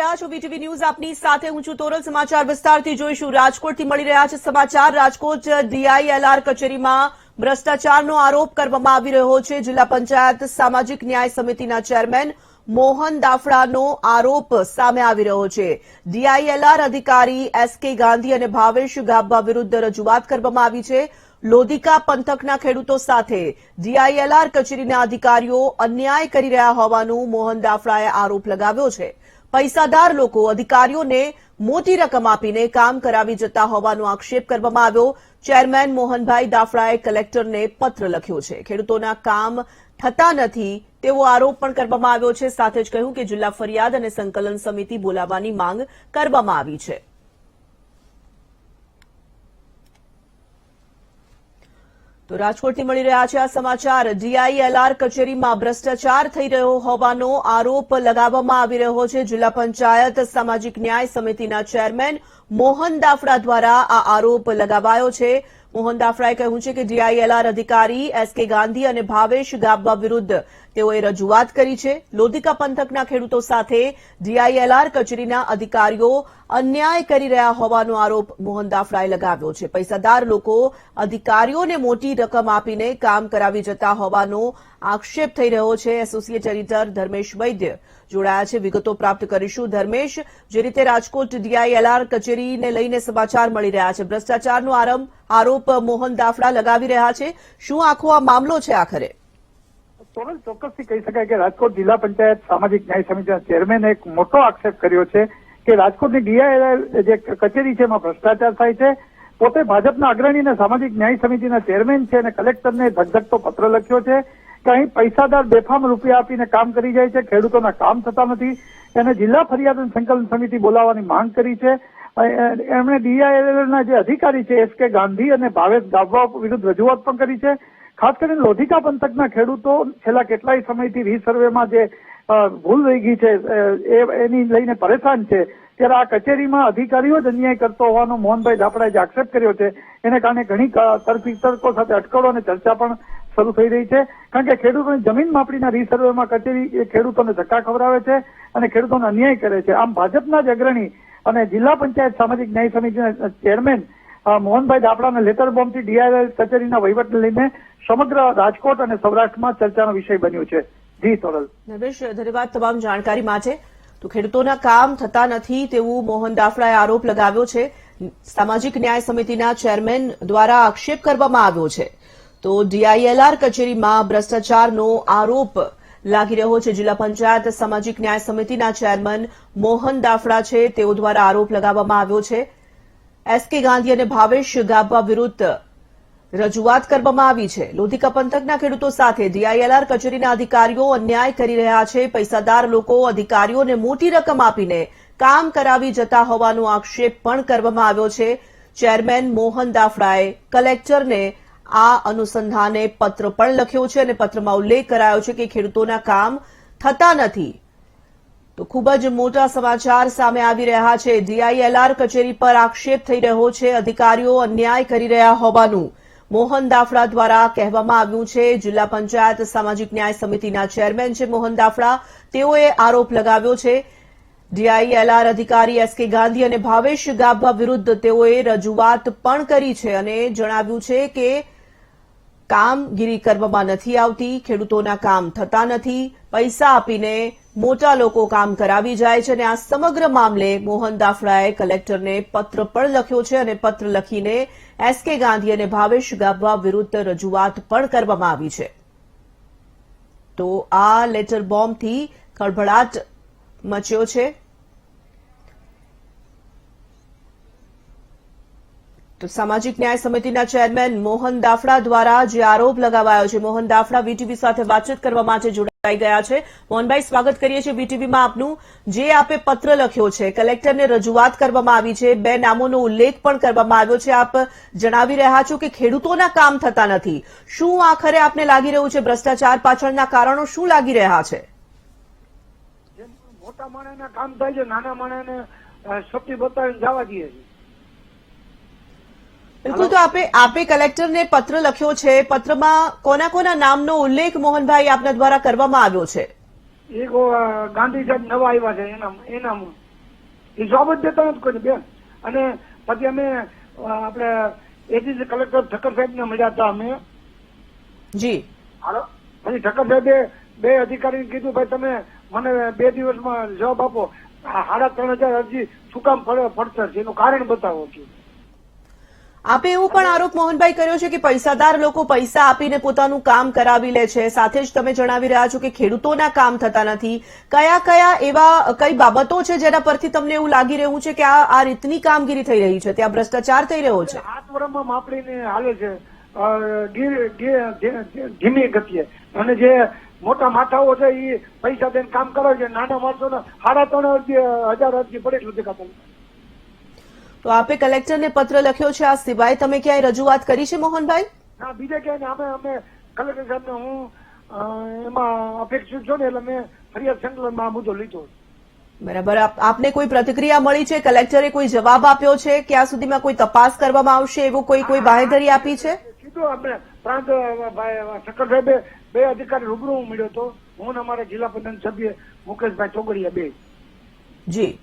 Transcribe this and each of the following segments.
રહ્યા છો VTV news આપની સાથે. હું છું તોરલ સમાચાર વિસ્તારથી જોઈશું. રાજકોટથી મળી રહ્યા છે સમાચાર. રાજકોટ ડીઆઈએલઆર કચેરીમાં ભ્રષ્ટાચારનો આરોપ કરવામાં આવી રહ્યો છે. જિલ્લા પંચાયત સામાજિક ન્યાય સમિતિના ચેરમેન મોહન દાફડાનો આરોપ સામે આવી રહ્યો છે. ડીઆઈએલઆર અધિકારી એસ કે ગાંધી અને ભાવેશ ગાબા વિરુદ્ધ રજૂઆત કરવામાં આવી છે. લોધિકા પંથકના ખેડૂતો સાથે ડીઆઈએલઆર કચેરીના અધિકારીઓ અન્યાય કરી રહ્યા હોવાનું મોહન દાફડાએ આરોપ લગાવ્યો છે. પૈસાદાર લોકો, અધિકારીઓને મોટી રકમ આપીને કામ કરાવી જતા હોવાનો આક્ષેપ કરવામાં આવ્યો. ચેરમેન મોહનભાઈ દાફડાએ કલેક્ટરને પત્ર લખ્યો છે. ખેડૂતોના કામ થતા નથી તેવો આરોપ પણ કરવામાં આવ્યો છે. સાથે જ કહ્યું કે જિલ્લા ફરિયાદ અને સંકલન સમિતિ બોલાવવાની માંગ કરવામાં આવી છે. તો રાજકોટથી મળી રહ્યા છે આ સમાચાર. ડીઆઈએલઆર કચેરીમાં ભ્રષ્ટાચાર થઈ રહ્યો હોવાનો આરોપ લગાવવામાં આવી રહ્યો છે. જિલ્લા પંચાયત સામાજિક ન્યાય સમિતિના ચેરમેન મોહન દાફડા દ્વારા આ આરોપ લગાવાયો છે. મોહન દાફડાએ કહ્યું છે કે ડીઆઈએલઆર અધિકારી એસ ગાંધી અને ભાવેશ ગાબા વિરુદ્ધ તેઓએ રજૂઆત કરી છે. લોધિકા પંથકના ખેડૂતો સાથે ડીઆઈએલઆર કચેરીના અધિકારીઓ અન્યાય કરી રહ્યા હોવાનો આરોપ મોહન દાફડાએ લગાવ્યો છે. પૈસાદાર લોકો અધિકારીઓને મોટી રકમ આપીને કામ કરાવી જતા હોવાનો આક્ષેપ થઈ રહ્યો છે. એસોસિએટ એડિટર ધર્મેશ વૈદ્ય જોડાયા છે. વિગતો પ્રાપ્ત કરીશું. ધર્મેશ, જે રીતે રાજકોટ ડીઆઈએલઆર કચેરીને લઈને સમાચાર મળી રહ્યા છે. ભ્રષ્ટાચારનો આરંભ આરોપ મોહન દાફડા લગાવી રહ્યા છે. શું આખો આ મામલો છે આખરે? તોરલ ચોક્કસથી કહી શકાય કે રાજકોટ જિલ્લા પંચાયત સામાજિક ન્યાય સમિતિના ચેરમેને એક મોટો આક્ષેપ કર્યો છે કે રાજકોટની ડીઆઈએલ જે કચેરી છે એમાં ભ્રષ્ટાચાર થાય છે. પોતે ભાજપના અગ્રણી અને સામાજિક ન્યાય સમિતિના ચેરમેન છે અને કલેક્ટરને ધગધગતો પત્ર લખ્યો છે કે અહીં પૈસાદાર બેફામ રૂપિયા આપીને કામ કરી જાય છે. ખેડૂતોના કામ થતા નથી. એને જિલ્લા ફરિયાદ સંકલન સમિતિ બોલાવવાની માંગ કરી છે. એમણે ડીઆઈએલના જે અધિકારી છે, એસ કે ગાંધી અને ભાવેશ ગાભા વિરુદ્ધ રજૂઆત પણ કરી છે. ખાસ કરીને લોધિકા પંથકના ખેડૂતો છેલ્લા કેટલાય સમયથી રીસર્વેમાં જે ભૂલ રહી ગઈ છે એની લઈને પરેશાન છે. ત્યારે આ કચેરીમાં અધિકારીઓ જ અન્યાય કરતો હોવાનો મોહનભાઈ ધાપડાએ જે આક્ષેપ કર્યો છે, એને કારણે ઘણી ક- સાથે અટકળો અને ચર્ચા પણ શરૂ થઈ રહી છે. કારણ કે ખેડૂતોની જમીન માપણીના રીસર્વેમાં કચેરી એ ખેડૂતોને ધક્કા ખવડાવે છે અને ખેડૂતોને અન્યાય કરે છે. આમ ભાજપના જ અગ્રણી અને જિલ્લા પંચાયત સામાજિક ન્યાય સમિતિના ચેરમેન મોહનભાઈ દાપડાના લેટર બોમ્બથી ડીઆઈએલ કચેરીના વહીવટને લઈને સમગ્ર રાજકોટ અને સૌરાષ્ટ્રમાં ચર્ચાનો વિષય બન્યો છે. જી, તોરલ. નવેશ, ધન્યવાદ તમામ જાણકારી માટે. તો ખેડૂતોના કામ થતા નથી તેવું મોહન દાફડાએ આરોપ લગાવ્યો છે. સામાજિક ન્યાય સમિતિના ચેરમેન દ્વારા આક્ષેપ કરવામાં આવ્યો છે. તો ડીઆઈએલઆર કચેરીમાં ભ્રષ્ટાચારનો આરોપ લાગી રહ્યો છે. જિલ્લા પંચાયત સામાજિક ન્યાય સમિતિના ચેરમેન મોહન દાફડા છે. તેઓ દ્વારા આરોપ લગાવવામાં આવ્યો છે. એસ કે ગાંધી અને ભાવેશ ગાભા વિરુદ્ધ રજૂઆત કરવામાં આવી છે. લોધિકા પંથકના ખેડૂતો સાથે ડીઆઈએલઆર કચેરીના અધિકારીઓ અન્યાય કરી રહ્યા છે. પૈસાદાર લોકો, અધિકારીઓને મોટી રકમ આપીને કામ કરાવી જતા હોવાનો આક્ષેપ પણ કરવામાં આવ્યો છે. ચેરમેન મોહન દાફડાએ કલેક્ટરને આ અનુસંધાને પત્ર પણ લખ્યો છે અને પત્રમાં ઉલ્લેખ કરાયો છે કે ખેડૂતોના કામ થતા નથી. તો ખૂબ જ મોટા સમાચાર સામે આવી રહ્યા છે. ડીઆઈએલઆર કચેરી પર આક્ષેપ થઈ રહ્યો છે. અધિકારીઓ અન્યાય કરી રહ્યા હોવાનું મોહન દાફડા દ્વારા કહેવામાં આવ્યું છે. જિલ્લા પંચાયત સામાજિક ન્યાય સમિતિના ચેરમેન છે મોહન દાફડા. તેઓએ આરોપ લગાવ્યો છે. ડીઆઈએલઆર અધિકારી એસ કે ગાંધી અને ભાવેશ ગાભા વિરુદ્ધ તેઓએ રજૂઆત પણ કરી છે અને જણાવ્યું છે કે કામગીરી કરવામાં નથી આવતી, ખેડૂતોના કામ થતા નથી, પૈસા આપીને મોટા લોકો કામ કરાવી જાય છે અને આ સમગ્ર મામલે મોહન દાફડાએ કલેક્ટરને પત્ર પણ લખ્યો છે અને પત્ર લખીને એસ કે ગાંધી અને ભાવેશ ગાબવા વિરુદ્ધ રજૂઆત પણ કરવામાં આવી છે. તો આ લેટર બોમ્બથી ખળભળાટ મચ્યો છે. સામાજિક ન્યાય સમિતિના ચેરમેન મોહન દાફડા દ્વારા જે આરોપ લગાવાયો છે, મોહન દાફડા વીટીવી સાથે વાતચીત કરવા માટે જોડાઈ ગયા છે. મોહનભાઈ, સ્વાગત કરીએ છીએ વીટીવીમાં આપનું. જે આપે પત્ર લખ્યો છે, કલેક્ટરને રજૂઆત કરવામાં આવી છે. બે નામોનો ઉલ્લેખ પણ કરવામાં આવ્યો છે. આપ જણાવી રહ્યા છો કે ખેડૂતોના કામ થતા નથી. શું આખરે આપને લાગી રહ્યું છે? ભ્રષ્ટાચાર પાછળના કારણો શું લાગી રહ્યા છે? મોટા માણસના કામ થાય છે, નાના માણસને શક્તિ બતાવીને જવા દઈએ છે બિલકુલ તો આપે આપે કલેક્ટરને પત્ર લખ્યો છે. પત્રમાં કોના કોના નામનો ઉલ્લેખ મોહનભાઈ આપના દ્વારા કરવામાં આવ્યો છે? એક ગાંધી સાહેબ નવા આવ્યા છે. એના એનામાં એ જવાબ જ દેતા નથી કોઈ બેન. અને પછી અમે આપણે એડીસી કલેક્ટર ઠક્કર સાહેબને મળ્યા હતા અમે. જી. હાલો? પછી ઠક્કર સાહેબે બે અધિકારીને કીધું ભાઈ તમે મને બે દિવસમાં જવાબ આપો. સાડા ત્રણ હજાર અરજી શું કામ પડતર છે? એનું કારણ બતાવો. છે આપે એવો પણ આરોપ મોહનભાઈ કર્યો છે કે પૈસાદાર લોકો પૈસા આપીને પોતાનું કામ કરાવી લે છે. સાથે જ તમે જણાવી રહ્યા છો કે ખેડૂતોના કામ થતા નથી. કયા કયા એવા કઈ બાબતો છે જેના પરથી તમને એવું લાગી રહ્યું છે કે આ આ રીતની કામગીરી થઈ રહી છે? ત્યાં ભ્રષ્ટાચાર થઈ રહ્યો છે. હાથ વરમાં માપડીને હાલે છે. ધીમી ગતિએ. અને જે મોટા માથાઓ છે એ પૈસા દઈને કામ કરે છે. નાના માણસોને સાડા ત્રણ હજાર અરજી પડે નથી. તો આપે કલેક્ટરને પત્ર લખ્યો છે આ સિવાય તમે ક્યાંય રજૂઆત કરી છે મોહનભાઈ? ના બીજે ક્યાંય. અમે અમે કલેક્ટર સાહેબને હું એમાં અપેક્ષિત છું ને એટલે મેં ફરિયાદ સંકલનમાં આ મુદ્દો લીધો બરાબર. આપને કોઈ પ્રતિક્રિયા મળી છે? કલેક્ટરે કોઈ જવાબ આપ્યો છે? ક્યાં સુધીમાં કોઈ તપાસ કરવામાં આવશે? એવું કોઈ કોઈ બાહેધરી આપી છે? સીધો અમે પ્રાંત અ, સાહેબે બે અધિકારી રૂબરૂ મળ્યો હતો. હું અમારા જિલ્લા પ્રધાન સભ્ય મુકેશભાઈ ચોગડિયા બે. જી.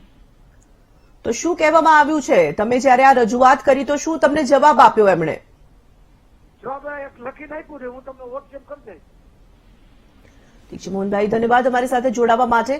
તો શું કહેવામાં આવ્યું છે? તમે જ્યારે આ રજૂઆત કરી તો શું તમને જવાબ આપ્યો એમણે? જવાબ એક લખીને આપ્યું છે હું તમને વોટ્સએપ કરી દઈશ. ઠીક છે મોહનભાઈ ધન્યવાદ અમારી સાથે જોડાવા માટે.